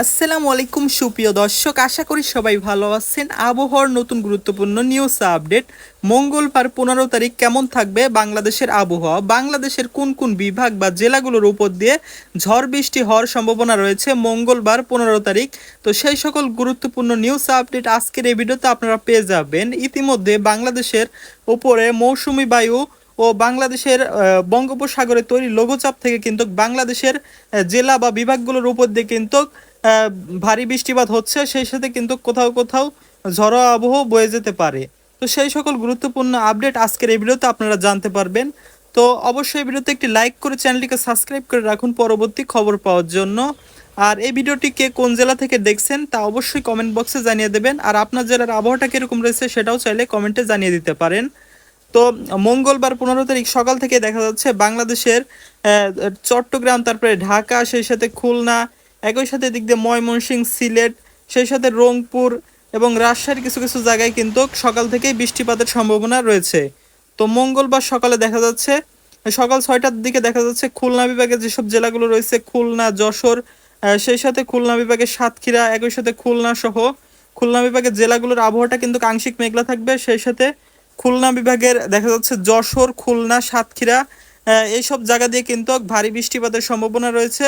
আসসালামু আলাইকুম, সুপ্রিয় দর্শক। আশা করি সবাই ভালো আছেন। আবহাওয়ার নতুন গুরুত্বপূর্ণ নিউজ আপডেট মঙ্গলবার পনেরো তারিখ কেমন থাকবে বাংলাদেশের আবহাওয়া? বাংলাদেশের কোন কোন বিভাগ বা জেলাগুলোর উপর দিয়ে ঝড় বৃষ্টি হওয়ার সম্ভাবনা রয়েছে? মঙ্গলবার পনেরো তারিখ। তো সেই সকল গুরুত্বপূর্ণ নিউজ আপডেট আজকের এই ভিডিওতে আপনারা পেয়ে যাবেন। ইতিমধ্যে বাংলাদেশের উপরে মৌসুমি বায়ু ও বাংলাদেশের বঙ্গোপসাগরে তৈরি লঘুচাপ থেকে কিন্তু বাংলাদেশের জেলা বা বিভাগগুলোর উপর দিয়ে কিন্তু ভারী বৃষ্টিপাত হচ্ছে, সেই সাথে কিন্তু কোথাও কোথাও ঝড়ো আবহাওয়া বয়ে যেতে পারে। তো সেই সকল গুরুত্বপূর্ণ আপডেট আজকের এই ভিডিওতে আপনারা জানতে পারবেন। তো অবশ্যই ভিডিওতে একটি লাইক করে চ্যানেলটিকে সাবস্ক্রাইব করে রাখুন পরবর্তী খবর পাওয়ার জন্য। আর এই ভিডিওটি কে কোন জেলা থেকে দেখছেন তা অবশ্যই কমেন্ট বক্সে জানিয়ে দেবেন। আর আপনার জেলার আবহাওয়াটা কীরকম রয়েছে সেটাও চাইলে কমেন্টে জানিয়ে দিতে পারেন। তো মঙ্গলবার পনেরো তারিখ সকাল থেকে দেখা যাচ্ছে বাংলাদেশের চট্টগ্রাম, তারপরে ঢাকা, সেই সাথে খুলনা একই সাথে দিক দিয়ে ময়মনসিংহ সিলেট, সেই সাথে রংপুর এবং রাজশাহীর কিছু কিছু জায়গায় কিন্তু সকাল থেকেই বৃষ্টিপাতের সম্ভাবনা রয়েছে। তো মঙ্গলবার সকালে দেখা যাচ্ছে, সকাল ছয়টার দিকে দেখা যাচ্ছে খুলনা বিভাগে যেসব জেলাগুলো রয়েছে, খুলনা, যশোর সেই সাথে খুলনা বিভাগে সাতক্ষীরা, একই সাথে খুলনা সহ খুলনা বিভাগের জেলাগুলোর আবহাওয়াটা কিন্তু আংশিক মেঘলা থাকবে। সেই সাথে খুলনা বিভাগের দেখা যাচ্ছে যশোর, খুলনা, সাতক্ষীরা এইসব জায়গা দিয়ে কিন্তু ভারী বৃষ্টিপাতের সম্ভাবনা রয়েছে।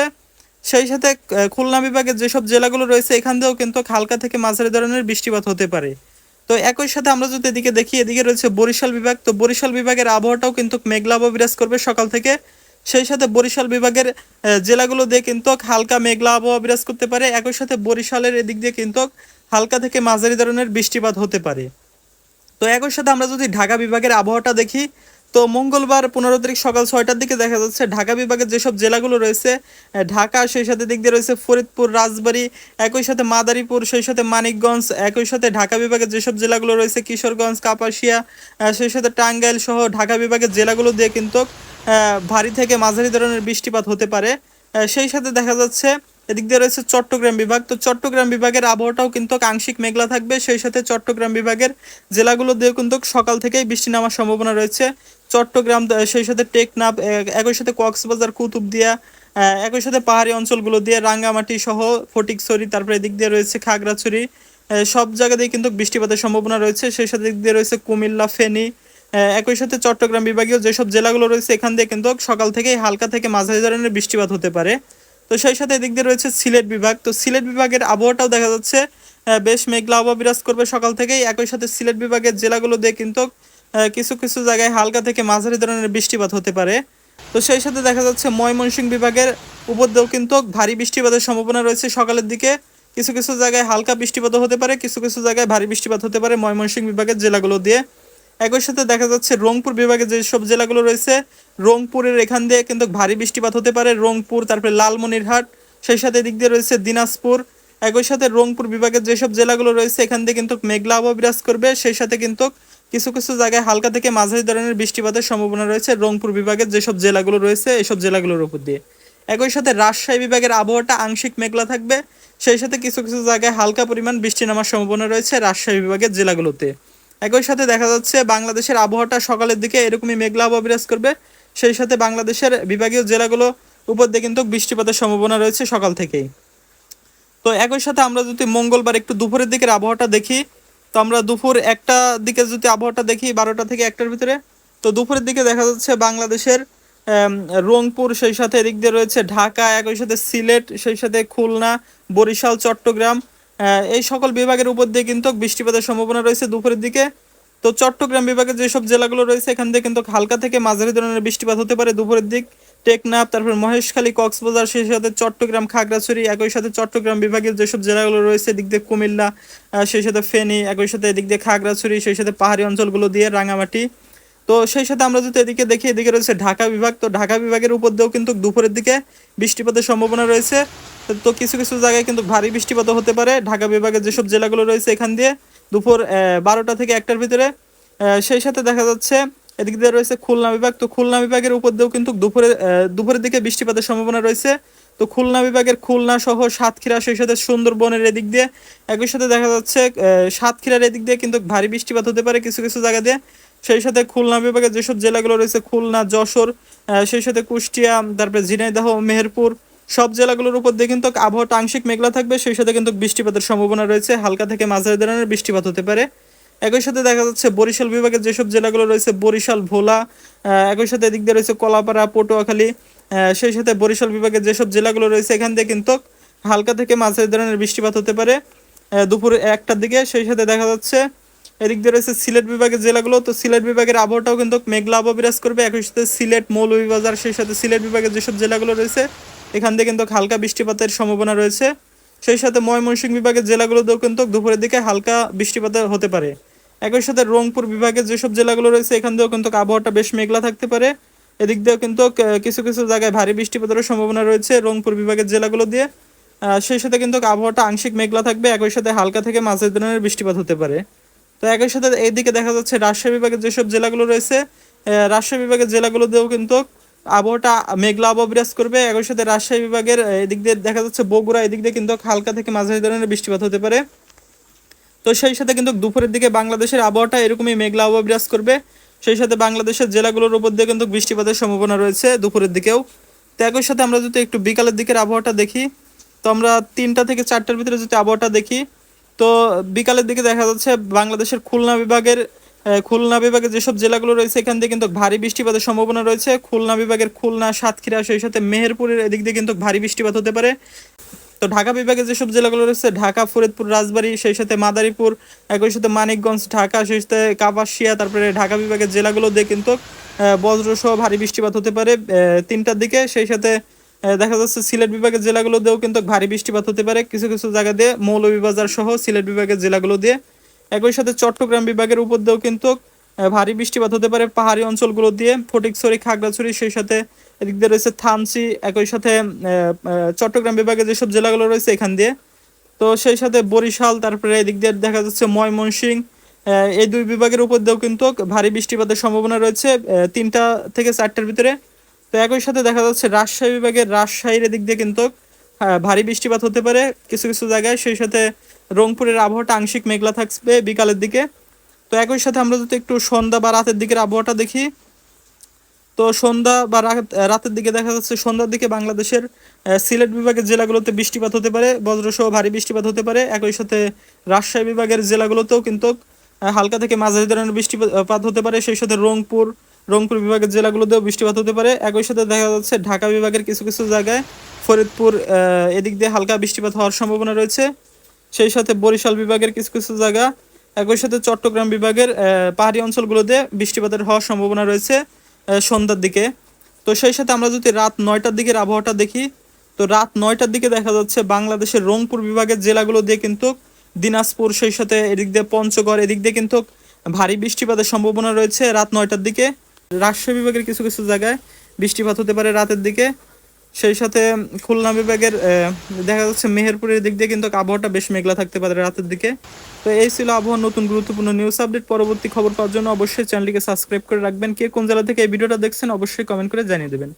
সেই সাথে খুলনা বিভাগের যেসব জেলাগুলো রয়েছে, এখান দিয়েও কিন্তু হালকা থেকে মাঝারি ধরনের বৃষ্টিপাত হতে পারে। তো একই সাথে আমরা যদি এদিকে দেখি, এদিকে রয়েছে বরিশাল বিভাগ। তো বরিশাল বিভাগের আবহাওয়াটাও কিন্তু মেঘলা আবহাওয়া বিরাজ করবে সকাল থেকে। সেই সাথে বরিশাল বিভাগের জেলাগুলো দিয়ে কিন্তু হালকা মেঘলা আবহাওয়া বিরাজ করতে পারে। একই সাথে বরিশালের এদিক দিয়ে কিন্তু হালকা থেকে মাঝারি ধরনের বৃষ্টিপাত হতে পারে। তো একই সাথে আমরা যদি ঢাকা বিভাগের আবহাওয়াটা দেখি তো মঙ্গলবার পনেরো তারিখ সকাল ছয়টার দিকে দেখা যাচ্ছে ঢাকা বিভাগের যেসব জেলাগুলো রয়েছে ঢাকা, সেই সাথে দিক দিয়ে রয়েছে ফরিদপুর, রাজবাড়ী, একই সাথে মাদারীপুর, সেই সাথে মানিকগঞ্জ, একই সাথে ঢাকা বিভাগের যেসব জেলাগুলো রয়েছে, কিশোরগঞ্জ, কাপাসিয়া সেই সাথে টাঙ্গাইল সহ ঢাকা বিভাগের জেলাগুলো দিয়ে কিন্তু ভারী থেকে মাঝারি ধরনের বৃষ্টিপাত হতে পারে। সেই সাথে দেখা যাচ্ছে এদিক দিয়ে রয়েছে চট্টগ্রাম বিভাগ। তো চট্টগ্রাম বিভাগের আবহাওয়াটাও কিন্তু আংশিক মেঘলা থাকবে। সেই সাথে চট্টগ্রাম বিভাগের জেলাগুলো দিয়ে কিন্তু সকাল থেকেই বৃষ্টি নামার সম্ভাবনা রয়েছে। চট্টগ্রাম সেই সাথে টেকনাফ একই সাথে কক্সবাজার কুতুবদিয়া একই সাথে পাহাড়ি অঞ্চলগুলো দিয়ে রাঙ্গামাটি সহ ফটিকছড়ি, তারপরে এদিক দিয়ে রয়েছে খাগড়াছড়ি সব জায়গাতেই কিন্তু বৃষ্টিপাতের সম্ভাবনা রয়েছে। সেই সাথে দিক দিয়ে রয়েছে কুমিল্লা, ফেনী একই সাথে চট্টগ্রাম বিভাগীয় যেসব জেলাগুলো রয়েছে, এখান দিয়ে কিন্তু সকাল থেকেই হালকা থেকে মাঝারি ধরনের বৃষ্টিপাত হতে পারে। তো সেই সাথে এদিক দিয়ে রয়েছে সিলেট বিভাগ। তো সিলেট বিভাগের আবহাওয়াটাও দেখা যাচ্ছে বেশ মেঘলা আবহাওয়া বিরাজ করবে সকাল থেকেই। একই সাথে সিলেট বিভাগের জেলাগুলো দিয়ে কিন্তু কিছু কিছু জায়গায় হালকা থেকে মাঝারি ধরনের বৃষ্টিপাত হতে পারে। তো সেই সাথে দেখা যাচ্ছে ময়মনসিংহ বিভাগের উপর দিয়েও কিন্তু ভারী বৃষ্টিপাতের সম্ভাবনা রয়েছে সকালের দিকে। কিছু কিছু জায়গায় হালকা বৃষ্টিপাত হতে পারে, কিছু কিছু জায়গায় ভারী বৃষ্টিপাত হতে পারে ময়মনসিংহ বিভাগের জেলাগুলো দিয়ে। একই সাথে দেখা যাচ্ছে রংপুর বিভাগে যেসব জেলাগুলো রয়েছে, রংপুরের এখান দিয়ে কিন্তু ভারী বৃষ্টিপাত হতে পারে। রংপুর, তারপরে লালমনিরহাট, সেই সাথে এদিক দিয়ে রয়েছে দিনাজপুর। একই সাথে রংপুর বিভাগের যেসব জেলাগুলো রয়েছে, এখান দিয়ে কিন্তু মেঘলা আবহাওয়া বিরাজ করবে। সেই সাথে কিন্তু কিছু কিছু জায়গায় হালকা থেকে মাঝারি ধরনের বৃষ্টিপাতের সম্ভাবনা রয়েছে রংপুর বিভাগের যেসব জেলাগুলো রয়েছে, এসব জেলাগুলোর উপর দিয়ে। একই সাথে রাজশাহী বিভাগের আবহাওয়াটা আংশিক মেঘলা থাকবে। সেই সাথে কিছু কিছু জায়গায় হালকা পরিমাণ বৃষ্টি নামার সম্ভাবনা রয়েছে রাজশাহী বিভাগের জেলাগুলোতে। একই সাথে দেখা যাচ্ছে বাংলাদেশের আবহাওয়াটা সকালের দিকে এরকমই মেঘলা আবহাওয়া বিরাজ করবে। সেই সাথে বাংলাদেশের বিভাগীয় জেলাগুলো উপর দিয়ে কিন্তু বৃষ্টিপাতের সম্ভাবনা রয়েছে সকাল থেকেই। তো একই সাথে আমরা যদি মঙ্গলবার একটু দুপুরের দিকের আবহাওয়াটা দেখি, তো আমরা দুপুর একটা দিকে যদি আবহাওয়াটা দেখি, বারোটা থেকে একটার ভিতরে, তো দুপুরের দিকে দেখা যাচ্ছে বাংলাদেশের রংপুর, সেই সাথে এদিক দিয়ে রয়েছে ঢাকা, একই সাথে সিলেট, সেই সাথে খুলনা, বরিশাল, চট্টগ্রাম এই সকল বিভাগের উপর দিয়ে কিন্তু বৃষ্টিপাতের সম্ভাবনা রয়েছে দুপুরের দিকে। তো চট্টগ্রাম বিভাগের যেসব জেলাগুলো রয়েছে, এখান থেকে কিন্তু হালকা থেকে মাঝারি ধরনের বৃষ্টিপাত হতে পারে দুপুরের দিক। টেকনাফ, তারপর মহেশখালী, কক্সবাজার, সেই সাথে চট্টগ্রাম, খাগড়াছড়ি, একই সাথে চট্টগ্রাম বিভাগের যেসব জেলাগুলো রয়েছে, এদিক দিয়ে কুমিল্লা সেই সাথে ফেনী, একই সাথে এদিক দিয়ে খাগড়াছড়ি, সেই সাথে পাহাড়ি অঞ্চলগুলো দিয়ে রাঙামাটি। তো সেই সাথে আমরা যদি এদিকে দেখি, এদিকে রয়েছে ঢাকা বিভাগ। তো ঢাকা বিভাগের উপর দিয়েও কিন্তু দুপুরের দিকে বৃষ্টিপাতের সম্ভাবনা রয়েছে। তো- কিছু কিছু জায়গায় কিন্তু ভারী বৃষ্টিপাতও হতে পারে। ঢাকা বিভাগের যেসব জেলাগুলো রয়েছে এখান দিয়ে দুপুর বারোটা থেকে একটার ভিতরে সেই সাথে দেখা যাচ্ছে এদিক দিয়ে রয়েছে খুলনা বিভাগ। তো খুলনা বিভাগের উপর দিয়েও কিন্তু দুপুরে দুপুরের দিকে বৃষ্টিপাতের সম্ভাবনা রয়েছে। তো খুলনা বিভাগের খুলনা সহ সাতক্ষীরা, সেই সাথে সুন্দরবনের এদিক দিয়ে, একই সাথে দেখা যাচ্ছে সাতক্ষীরার এদিক দিয়ে কিন্তু ভারী বৃষ্টিপাত হতে পারে কিছু কিছু জায়গা দিয়ে। সেই সাথে খুলনা বিভাগের যেসব জেলাগুলো রয়েছে, খুলনা, যশোর সেই সাথে কুষ্টিয়া, তারপরে ঝিনাইদহ, মেহেরপুর সব জেলাগুলোর উপর দিয়ে কিন্তু আবহাওয়াটা আংশিক মেঘলা থাকবে। সেই সাথে কিন্তু বৃষ্টিপাতের সম্ভাবনা রয়েছে। হালকা থেকে মাঝারি ধরনের বৃষ্টিপাত হতে পারে। একই সাথে দেখা যাচ্ছে বরিশাল বিভাগের যেসব জেলাগুলো রয়েছে, বরিশাল, ভোলা একই সাথে এদিক দিয়ে রয়েছে কলাপাড়া, পটুয়াখালী সেই সাথে বরিশাল বিভাগের যেসব জেলাগুলো রয়েছে, এখান দিয়ে কিন্তু হালকা থেকে মাঝারি ধরনের বৃষ্টিপাত হতে পারে দুপুর একটার দিকে। সেই সাথে দেখা যাচ্ছে এদিক দিয়ে রয়েছে সিলেট বিভাগের জেলাগুলো। তো সিলেট বিভাগের আবহাওয়াটাও কিন্তু মেঘলা আবহাওয়া বিরাজ করবে। একই সাথে সিলেট মৌলভীবাজার, সেই সাথে সিলেট বিভাগের যেসব জেলাগুলো রয়েছে এখান দিয়ে কিন্তু হালকা বৃষ্টিপাতের সম্ভাবনা রয়েছে। সেই সাথে ময়মনসিংহ বিভাগের জেলাগুলোতেও কিন্তু দুপুরের দিকে হালকা বৃষ্টিপাত হতে পারে। একই সাথে রংপুর বিভাগের যেসব জেলাগুলো রয়েছে, এখান দিয়েও কিন্তু আবহাওয়াটা বেশ মেঘলা থাকতে পারে। এদিক দিয়েও কিন্তু কিছু কিছু জায়গায় ভারী বৃষ্টিপাতের সম্ভাবনা রয়েছে রংপুর বিভাগের জেলাগুলো দিয়ে। সেই সাথে কিন্তু আবহাওয়াটা আংশিক মেঘলা থাকবে, একই সাথে হালকা থেকে মাঝারি ধরনের বৃষ্টিপাত হতে পারে। তো একই সাথে এইদিকে দেখা যাচ্ছে রাজশাহী বিভাগের যেসব জেলাগুলো রয়েছে রাজশাহী বিভাগের জেলাগুলোতেও কিন্তু আবহাওয়াটা মেঘলা আবহাওয়া বিরাজ করবে। একই সাথে রাজশাহী বিভাগের এদিক দিয়ে দেখা যাচ্ছে বগুড়া, এদিক দিয়ে কিন্তু হালকা থেকে মাঝারি ধরনের বৃষ্টিপাত হতে পারে। তো সেই সাথে কিন্তু দুপুরের দিকে বাংলাদেশের আবহাওয়াটা এরকমই মেঘলা আবহাওয়া বিরাজ করবে। সেই সাথে বাংলাদেশের জেলাগুলোর উপর দিয়ে কিন্তু বৃষ্টিপাতের সম্ভাবনা রয়েছে দুপুরের দিকেও। তো একই সাথে আমরা যদি একটু বিকালের দিকের আবহাওয়াটা দেখি, তো আমরা তিনটা থেকে চারটার ভিতরে যদি আবহাওয়াটা দেখি, তো বিকালের দিকে দেখা যাচ্ছে বাংলাদেশের খুলনা বিভাগের খুলনা বিভাগের যেসব জেলাগুলো রয়েছে, এখান দিয়ে কিন্তু ভারী বৃষ্টিপাতের সম্ভাবনা রয়েছে। খুলনা বিভাগের খুলনা, সাতক্ষীরা, সেই সাথে মেহেরপুরের এদিক দিয়ে কিন্তু ভারী বৃষ্টিপাত হতে পারে। তো ঢাকা বিভাগে যেসব জেলাগুলো রয়েছে, ঢাকা, ফরিদপুর, রাজবাড়ী, সেই সাথে মাদারীপুর, একই সাথে মানিকগঞ্জ, ঢাকা, সেই সাথে কাপাসিয়া, তারপরে ঢাকা বিভাগের জেলাগুলো দিয়ে কিন্তু বজ্রসহ ভারী বৃষ্টিপাত হতে পারে। তিনটার দিকে, সেই সাথে দেখা যাচ্ছে সিলেট বিভাগের জেলাগুলো দিয়েও কিন্তু ভারী বৃষ্টিপাত হতে পারে। কিছু কিছু জায়গা দিয়ে মৌলভীবাজার সহ সিলেট বিভাগের জেলাগুলো দিয়ে একই সাথে চট্টগ্রাম বিভাগের উপর দিয়েও কিন্তু ভারী বৃষ্টিপাত হতে পারে পাহাড়ি অঞ্চলগুলো দিয়ে। ফটিকছড়ি খাগড়াছড়ি সেই সাথে এদিক দিয়ে রয়েছে থানচি একই সাথে চট্টগ্রাম বিভাগের যেসব জেলাগুলো রয়েছে এখান দিয়ে। তো সেই সাথে বরিশাল তারপরে এদিক দিয়ে দেখা যাচ্ছে ময়মনসিং এই দুই বিভাগের উপর দিয়েও কিন্তু ভারী বৃষ্টিপাতের সম্ভাবনা রয়েছে তিনটা থেকে চারটার ভিতরে। তো একই সাথে দেখা যাচ্ছে রাজশাহী বিভাগের রাজশাহীর এদিক দিয়ে কিন্তু আহ, ভারী বৃষ্টিপাত হতে পারে কিছু কিছু জায়গায়। সেই সাথে রংপুরের আবহাওয়াটা আংশিক মেঘলা থাকবে বিকালের দিকে। তো একই সাথে আমরা যদি একটু সন্ধ্যা বা রাতের দিকের আবহাওয়াটা দেখি, তো সন্ধ্যা বা রাত- রাতের দিকে দেখা যাচ্ছে সন্ধ্যার দিকে বাংলাদেশের সিলেট বিভাগের জেলাগুলোতে বৃষ্টিপাত হতে পারে, বজ্রসহ ভারী বৃষ্টিপাত হতে পারে। একই সাথে রাজশাহী বিভাগের জেলাগুলোতেও কিন্তু হালকা থেকে মাঝারি ধরনের বৃষ্টিপাত হতে পারে। সেই সাথে রংপুর রংপুর বিভাগের জেলাগুলোতেও বৃষ্টিপাত হতে পারে। একই সাথে দেখা যাচ্ছে ঢাকা বিভাগের কিছু কিছু জায়গায়, ফরিদপুর এদিক দিয়ে হালকা বৃষ্টিপাত হওয়ার সম্ভাবনা রয়েছে। সেই সাথে বরিশাল বিভাগের কিছু কিছু জায়গা, একই সাথে চট্টগ্রাম বিভাগের পাহাড়ি অঞ্চলগুলোতে বৃষ্টিপাতের হওয়ার সম্ভাবনা রয়েছে সন্ধ্যার দিকে। তো সেই সাথে আমরা যদি রাত নয়টার দিকের আবহাওয়াটা দেখি, তো রাত নয়টার দিকে দেখা যাচ্ছে বাংলাদেশের রংপুর বিভাগের জেলাগুলো দিয়ে কিন্তু দিনাজপুর, সেই সাথে এদিক দিয়ে পঞ্চগড়, এদিক দিয়ে কিন্তু ভারী বৃষ্টিপাতের সম্ভাবনা রয়েছে রাত নয়টার দিকে। রাজশাহী বিভাগের কিছু কিছু জায়গায় বৃষ্টিপাত হতে পারে রাতের দিকে। সেই সাথে খুলনা বিভাগের দেখা যাচ্ছে মেহেরপুরের দিক দিয়ে কিন্তু আবহাওয়াটা বেশ মেঘলা থাকতে পারে রাতের দিকে। তো এই ছিল আবহাওয়ার নতুন গুরুত্বপূর্ণ নিউজ আপডেট পরবর্তী খবর পাওয়ার জন্য অবশ্যই চ্যানেলটিকে সাবস্ক্রাইব করে রাখবেন। কে কোন জেলা থেকে এই ভিডিওটা দেখছেন অবশ্যই কমেন্ট করে জানিয়ে দেবেন।